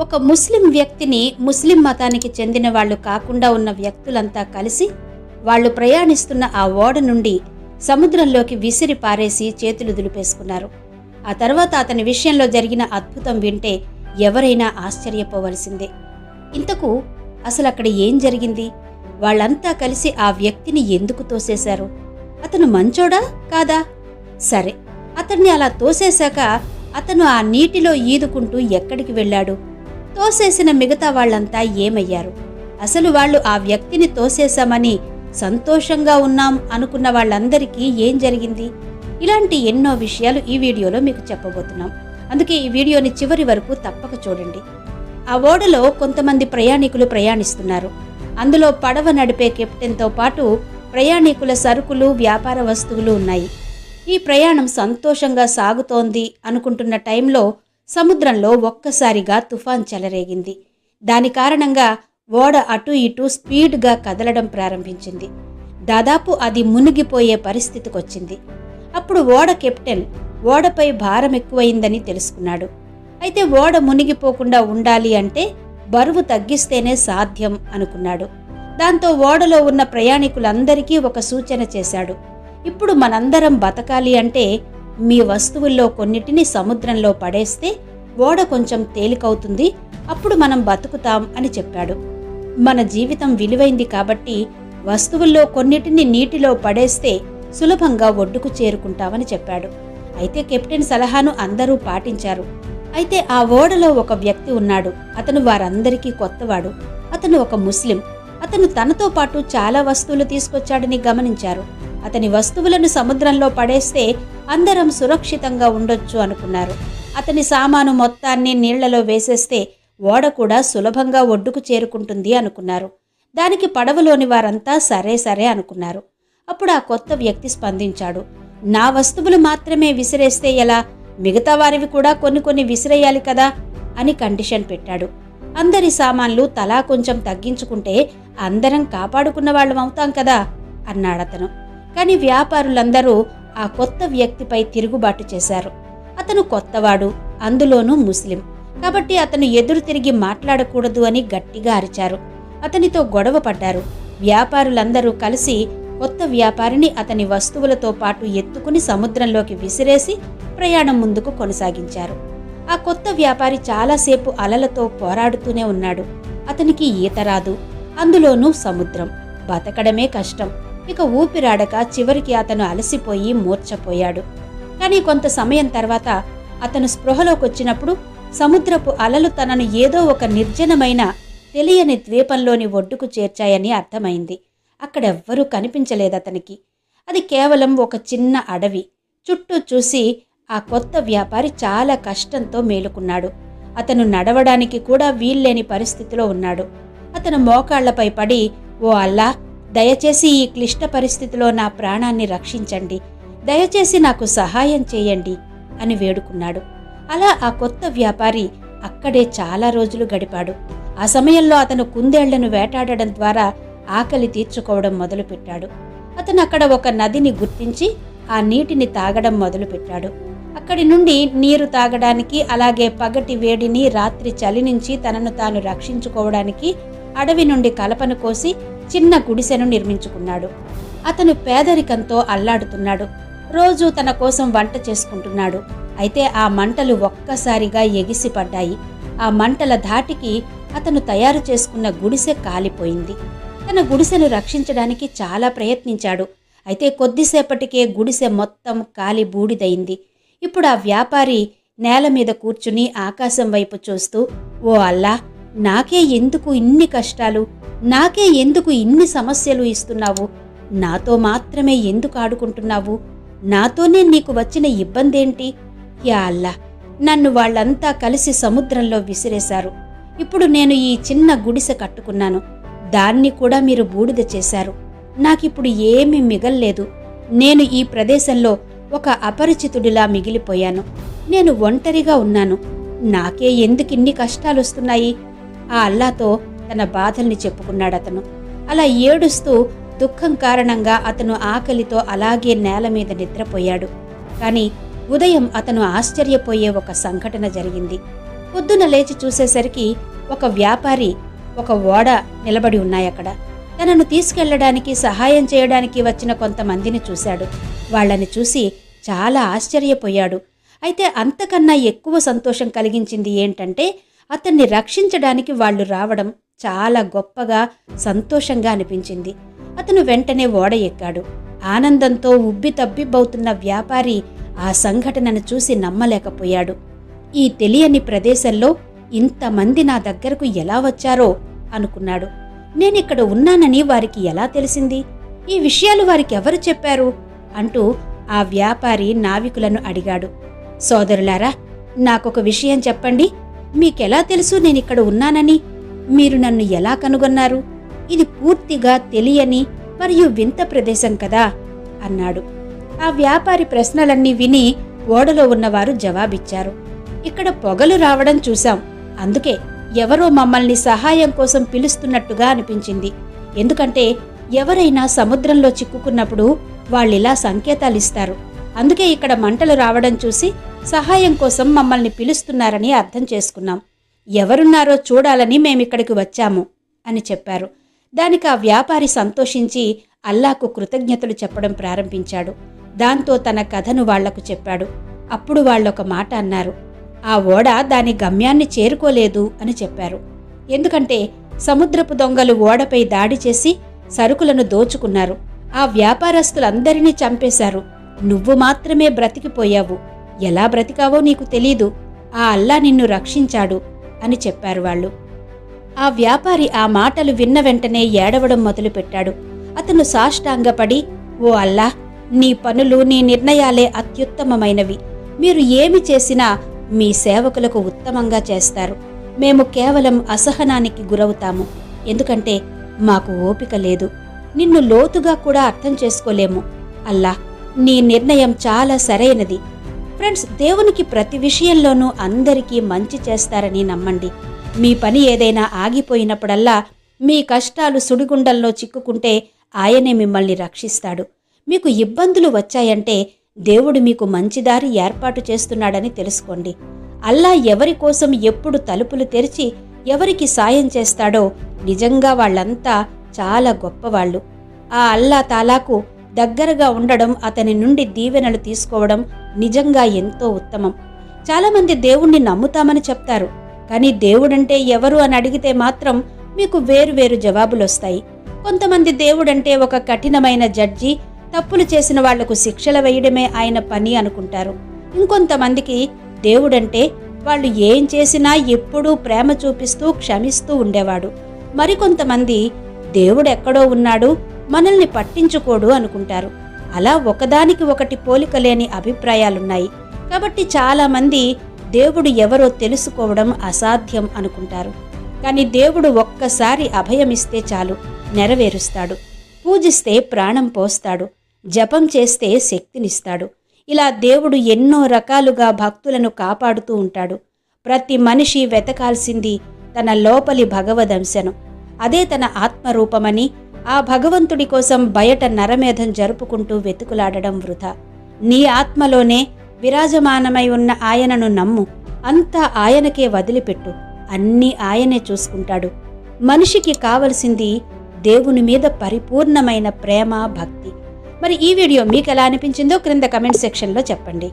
ఒక ముస్లిం వ్యక్తిని ముస్లిం మతానికి చెందిన వాళ్ళు కాకుండా ఉన్న వ్యక్తులంతా కలిసి వాళ్ళు ప్రయాణిస్తున్న ఆ ఓడ నుండి సముద్రంలోకి విసిరి పారేసి చేతులు దులిపేసుకున్నారు. ఆ తర్వాత అతని విషయంలో జరిగిన అద్భుతం వింటే ఎవరైనా ఆశ్చర్యపోవలసిందే. ఇంతకు అసలు అక్కడ ఏం జరిగింది? వాళ్ళంతా కలిసి ఆ వ్యక్తిని ఎందుకు తోసేశారు? అతను మంచోడా కాదా? సరే అతన్ని అలా తోసేశాక అతను ఆ నీటిలో ఈదుకుంటూ ఎక్కడికి వెళ్ళాడు? తోసేసిన మిగతా వాళ్ళంతా ఏమయ్యారు? అసలు వాళ్ళు ఆ వ్యక్తిని తోసేశామని సంతోషంగా ఉన్నాం అనుకున్న వాళ్ళందరికీ ఏం జరిగింది? ఇలాంటి ఎన్నో విషయాలు ఈ వీడియోలో మీకు చెప్పబోతున్నాం. అందుకే ఈ వీడియోని చివరి వరకు తప్పక చూడండి. ఆ ఓడలో కొంతమంది ప్రయాణికులు ప్రయాణిస్తున్నారు. అందులో పడవ నడిపే కెప్టెన్తో పాటు ప్రయాణికుల సరుకులు వ్యాపార వస్తువులు ఉన్నాయి. ఈ ప్రయాణం సంతోషంగా సాగుతోంది అనుకుంటున్న టైంలో సముద్రంలో ఒక్కసారిగా తుఫాన్ చెలరేగింది. దాని కారణంగా ఓడ అటు ఇటు స్పీడ్గా కదలడం ప్రారంభించింది. దాదాపు అది మునిగిపోయే పరిస్థితికొచ్చింది. అప్పుడు ఓడ కెప్టెన్ ఓడపై భారం ఎక్కువైందని తెలుసుకున్నాడు. అయితే ఓడ మునిగిపోకుండా ఉండాలి అంటే బరువు తగ్గిస్తేనే సాధ్యం అనుకున్నాడు. దాంతో ఓడలో ఉన్న ప్రయాణికులందరికీ ఒక సూచన చేశాడు. ఇప్పుడు మనందరం బతకాలి అంటే మీ వస్తువుల్లో కొన్నిటిని సముద్రంలో పడేస్తే ఓడ కొంచెం తేలికవుతుంది అప్పుడు మనం బతుకుతాం అని చెప్పాడు. మన జీవితం విలువైంది కాబట్టి వస్తువుల్లో కొన్నిటిని నీటిలో పడేస్తే సులభంగా ఒడ్డుకు చేరుకుంటామని చెప్పాడు. అయితే కెప్టెన్ సలహాను అందరూ పాటించారు. అయితే ఆ ఓడలో ఒక వ్యక్తి ఉన్నాడు. అతను వారందరికీ కొత్తవాడు. అతను ఒక ముస్లిం. అతను తనతో పాటు చాలా వస్తువులు తీసుకొచ్చాడని గమనించారు. అతని వస్తువులను సముద్రంలో పడేస్తే అందరం సురక్షితంగా ఉండొచ్చు అనుకున్నారు. అతని సామాను మొత్తాన్ని నీళ్ళలో వేసేస్తే ఓడ కూడా సులభంగా ఒడ్డుకు చేరుకుంటుంది అనుకున్నారు. దానికి పడవలోని వారంతా సరే సరే అనుకున్నారు. అప్పుడు ఆ కొత్త వ్యక్తి స్పందించాడు. నా వస్తువులు మాత్రమే విసిరేస్తే ఎలా? మిగతా వారివి కూడా కొన్ని కొన్ని విసిరేయాలి కదా? అని కండిషన్ పెట్టాడు. అందరి సామాన్లు తలా కొంచెం తగ్గించుకుంటే అందరం కాపాడుకున్న వాళ్ళం అవుతాం కదా? అన్నాడతను. కానీ వ్యాపారులందరూ ఆ కొత్త వ్యక్తిపై తిరుగుబాటు చేశారు. అతను కొత్తవాడు అందులోనూ ముస్లిం. కాబట్టి అతను ఎదురు తిరిగి మాట్లాడకూడదు అని గట్టిగా అరిచారు. అతనితో గొడవ పడ్డారు. వ్యాపారులందరూ కలిసి కొత్త వ్యాపారిని అతని వస్తువులతో పాటు ఎత్తుకుని సముద్రంలోకి విసిరేసి ప్రయాణం ముందుకు కొనసాగించారు. ఆ కొత్త వ్యాపారి చాలాసేపు అలలతో పోరాడుతూనే ఉన్నాడు. అతనికి ఈత రాదు. అందులోనూ సముద్రం. బతకడమే కష్టం. ఇక ఊపిరాడక చివరికి అతను అలసిపోయి మూర్చపోయాడు కానీ కొంత సమయం తర్వాత అతను స్పృహలోకొచ్చినప్పుడు సముద్రపు అలలు తనను ఏదో ఒక నిర్జనమైన తెలియని ద్వీపంలోని ఒడ్డుకు చేర్చాయని అర్థమైంది. అక్కడెవ్వరూ కనిపించలేదతనికి. అది కేవలం ఒక చిన్న అడవి. చుట్టూ చూసి ఆ కొత్త వ్యాపారి చాలా కష్టంతో మేలుకున్నాడు. అతను నడవడానికి కూడా వీల్లేని పరిస్థితిలో ఉన్నాడు. అతను మోకాళ్ళపై పడి ఓ అల్లా దయచేసి ఈ క్లిష్ట పరిస్థితిలో నా ప్రాణాన్ని రక్షించండి. దయచేసి నాకు సహాయం చేయండి అని వేడుకున్నాడు. అలా ఆ కొత్త వ్యాపారి అక్కడే చాలా రోజులు గడిపాడు. ఆ సమయంలో అతను కుందేళ్ళను వేటాడడం ద్వారా ఆకలి తీర్చుకోవడం మొదలుపెట్టాడు. అతను అక్కడ ఒక నదిని గుర్తించి ఆ నీటిని తాగడం మొదలుపెట్టాడు. అక్కడి నుండి నీరు తాగడానికి అలాగే పగటి వేడిని రాత్రి చలి నుంచి తనను తాను రక్షించుకోవడానికి అడవి నుండి కలపను కోసి చిన్న గుడిసెను నిర్మించుకున్నాడు. అతను పేదరికంతో అల్లాడుతున్నాడు. రోజు తన కోసం వంట చేసుకుంటున్నాడు. అయితే ఆ మంటలు ఒక్కసారిగా ఎగిసిపడ్డాయి. ఆ మంటల ధాటికి అతను తయారు చేసుకున్న గుడిసె కాలిపోయింది. తన గుడిసెను రక్షించడానికి చాలా ప్రయత్నించాడు. అయితే కొద్దిసేపటికే గుడిసె మొత్తం కాలి బూడిదయింది ఇప్పుడు ఆ వ్యాపారి నేల మీద కూర్చుని ఆకాశం వైపు చూస్తూ ఓ అల్లా నాకే ఎందుకు ఇన్ని కష్టాలు? నాకే ఎందుకు ఇన్ని సమస్యలు ఇస్తున్నావు? నాతో మాత్రమే ఎందుకు ఆడుకుంటున్నావు? నాతోనే నీకు వచ్చిన ఇబ్బందేంటి? యా అల్లా నన్ను వాళ్ళంతా కలిసి సముద్రంలో విసిరేశారు. ఇప్పుడు నేను ఈ చిన్న గుడిసె కట్టుకున్నాను. దాన్ని కూడా మీరు బూడిద చేశారు. నాకిప్పుడు ఏమీ మిగల్లేదు. నేను ఈ ప్రదేశంలో ఒక అపరిచితుడిలా మిగిలిపోయాను. నేను ఒంటరిగా ఉన్నాను. నాకే ఎందుకిన్ని కష్టాలొస్తున్నాయి? ఆ అల్లాతో తన బాధల్ని చెప్పుకున్నాడు అతను అలా ఏడుస్తూ దుఃఖం కారణంగా అతను ఆకలితో అలాగే నేల మీద నిద్రపోయాడు. కానీ ఉదయం అతను ఆశ్చర్యపోయే ఒక సంఘటన జరిగింది. పొద్దున లేచి చూసేసరికి ఒక వ్యాపారి ఒక ఓడ నిలబడి ఉన్నాయక్కడ. తనను తీసుకెళ్ళడానికి సహాయం చేయడానికి వచ్చిన కొంతమందిని చూశాడు. వాళ్ళని చూసి చాలా ఆశ్చర్యపోయాడు. అయితే అంతకన్నా ఎక్కువ సంతోషం కలిగించింది ఏంటంటే అతన్ని రక్షించడానికి వాళ్ళు రావడం చాలా గొప్పగా సంతోషంగా అనిపించింది. అతను వెంటనే ఓడ ఎక్కాడు. ఆనందంతో ఉబ్బి తబ్బిబ్బవుతున్న వ్యాపారి ఆ సంఘటనను చూసి నమ్మలేకపోయాడు. ఈ తెలియని ప్రదేశంలో ఇంతమంది నా దగ్గరకు ఎలా వచ్చారో అనుకున్నాడు. నేనిక్కడ ఉన్నానని వారికి ఎలా తెలిసింది? ఈ విషయాలు వారికి ఎవరు చెప్పారు? అంటూ ఆ వ్యాపారి నావికులను అడిగాడు. సోదరులారా నాకొక విషయం చెప్పండి. మీకెలా తెలుసు నేను ఇక్కడ ఉన్నానని? మీరు నన్ను ఎలా కనుగొన్నారు? ఇది పూర్తిగా తెలియని మరియు వింత ప్రదేశం కదా? అన్నాడు. ఆ వ్యాపారి ప్రశ్నలన్నీ విని ఓడలో ఉన్నవారు జవాబిచ్చారు. ఇక్కడ పొగలు రావడం చూశాం. అందుకే ఎవరో మమ్మల్ని సహాయం కోసం పిలుస్తున్నట్టుగా అనిపించింది. ఎందుకంటే ఎవరైనా సముద్రంలో చిక్కుకున్నప్పుడు వాళ్ళిలా సంకేతాలిస్తారు. అందుకే ఇక్కడ మంటలు రావడం చూసి సహాయం కోసం మమ్మల్ని పిలుస్తున్నారని అర్థం చేసుకున్నాం. ఎవరున్నారో చూడాలని మేమిక్కడికి వచ్చాము అని చెప్పారు. దానికి ఆ వ్యాపారి సంతోషించి అల్లాకు కృతజ్ఞతలు చెప్పడం ప్రారంభించాడు. దాంతో తన కథను వాళ్ళకు చెప్పాడు. అప్పుడు వాళ్ళొక మాట అన్నారు. ఆ ఓడ దాని గమ్యాన్ని చేరుకోలేదు అని చెప్పారు. ఎందుకంటే సముద్రపు దొంగలు ఓడపై దాడి చేసి సరుకులను దోచుకున్నారు. ఆ వ్యాపారస్తులందరినీ చంపేశారు. నువ్వు మాత్రమే బ్రతికిపోయావు. ఎలా బ్రతికావో నీకు తెలీదు. ఆ అల్లా నిన్ను రక్షించాడు అని చెప్పారు వాళ్ళు. ఆ వ్యాపారి ఆ మాటలు విన్న వెంటనే ఏడవడం మొదలుపెట్టాడు. అతను సాష్టాంగపడి ఓ అల్లా నీ పనులు నీ నిర్ణయాలే అత్యుత్తమమైనవి. మీరు ఏమి చేసినా మీ సేవకులకు ఉత్తమంగా చేస్తారు. మేము కేవలం అసహనానికి గురవుతాము. ఎందుకంటే మాకు ఓపిక లేదు. నిన్ను లోతుగా కూడా అర్థం చేసుకోలేము. అల్లా నీ నిర్ణయం చాలా సరైనది. ఫ్రెండ్స్ దేవునికి ప్రతి విషయంలోనూ అందరికీ మంచి చేస్తారని నమ్మండి. మీ పని ఏదైనా ఆగిపోయినప్పుడల్లా మీ కష్టాలు సుడిగుండంలో చిక్కుకుంటే ఆయనే మిమ్మల్ని రక్షిస్తాడు. మీకు ఇబ్బందులు వచ్చాయంటే దేవుడు మీకు మంచి దారి ఏర్పాటు చేస్తున్నాడని తెలుసుకోండి. అల్లా ఎవరి కోసం ఎప్పుడు తలుపులు తెరిచి ఎవరికి సాయం చేస్తాడో నిజంగా వాళ్ళంతా చాలా గొప్పవాళ్ళు. ఆ అల్లా తాలాకు దగ్గరగా ఉండడం అతని నుండి దీవెనలు తీసుకోవడం నిజంగా ఎంతో ఉత్తమం. చాలామంది దేవుణ్ణి నమ్ముతామని చెప్తారు కానీ దేవుడంటే ఎవరు అని అడిగితే మాత్రం మీకు వేరు వేరు జవాబులొస్తాయి. కొంతమంది దేవుడంటే ఒక కఠినమైన జడ్జి తప్పులు చేసిన వాళ్ళకు శిక్షలు వేయడమే ఆయన పని అనుకుంటారు. ఇంకొంతమందికి దేవుడంటే వాళ్ళు ఏం చేసినా ఎప్పుడూ ప్రేమ చూపిస్తూ క్షమిస్తూ ఉండేవాడు. మరికొంతమంది దేవుడెక్కడో ఉన్నాడు మనల్ని పట్టించుకోడు అనుకుంటారు. అలా ఒకదానికి ఒకటి పోలిక లేని అభిప్రాయాలున్నాయి. కాబట్టి చాలామంది దేవుడు ఎవరో తెలుసుకోవడం అసాధ్యం అనుకుంటారు. కానీ దేవుడు ఒక్కసారి అభయమిస్తే చాలు నెరవేరుస్తాడు. పూజిస్తే ప్రాణం పోస్తాడు జపం చేస్తే శక్తినిస్తాడు. ఇలా దేవుడు ఎన్నో రకాలుగా భక్తులను కాపాడుతూ ఉంటాడు. ప్రతి మనిషి వెతకాల్సింది తన లోపలి భగవదంశను అదే తన ఆత్మరూపమని ఆ భగవంతుడి కోసం బయట నరమేధం జరుపుకుంటూ వెతుకులాడడం వృధా. నీ ఆత్మలోనే విరాజమానమై ఉన్న ఆయనను నమ్ము అంతా ఆయనకే వదిలిపెట్టు. అన్నీ ఆయనే చూసుకుంటాడు. మనిషికి కావలసింది దేవుని మీద పరిపూర్ణమైన ప్రేమ భక్తి. మరి ఈ వీడియో మీకు ఎలా అనిపించిందో క్రింద కమెంట్ సెక్షన్లో చెప్పండి.